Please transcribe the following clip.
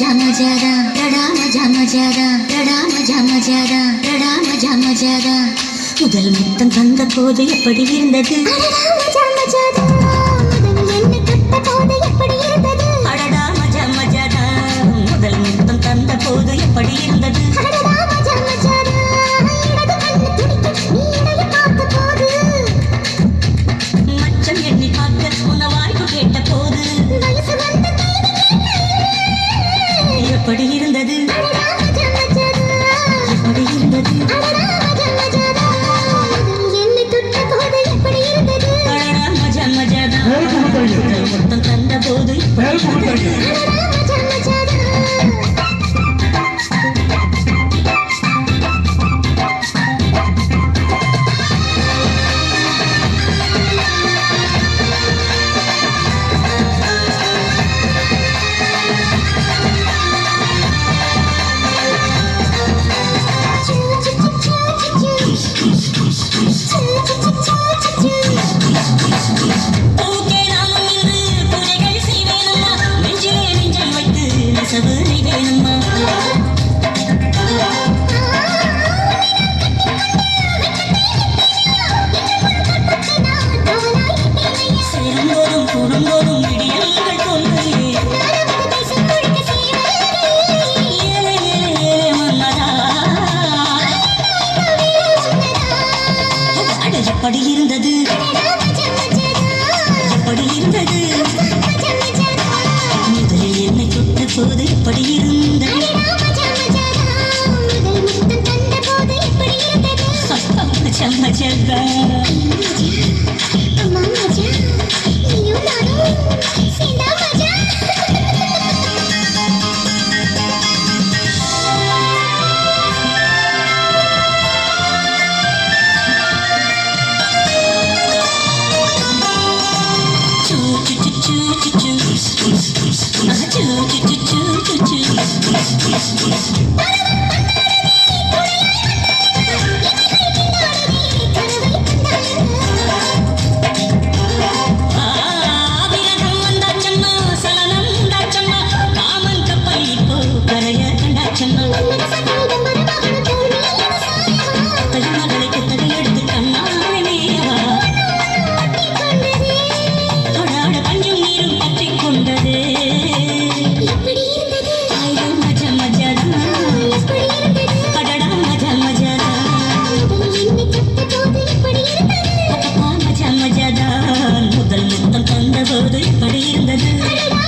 மஜா மஜாதா டடா மஜா மஜாதா டடா மஜா மஜாதா டடா மஜா மஜாதா முதல் முத்தம் தந்த போது எப்படி இருந்தது? அடடா மஜா மஜாதா முதல் முத்தம் தந்த போது எப்படி இருந்தது? முத்தம் தந்த போது வைத்து நெசவு சேரும்போதும் கூடும்போதும் விடியல்கள் Парень! வந்த போது படையிருந்தது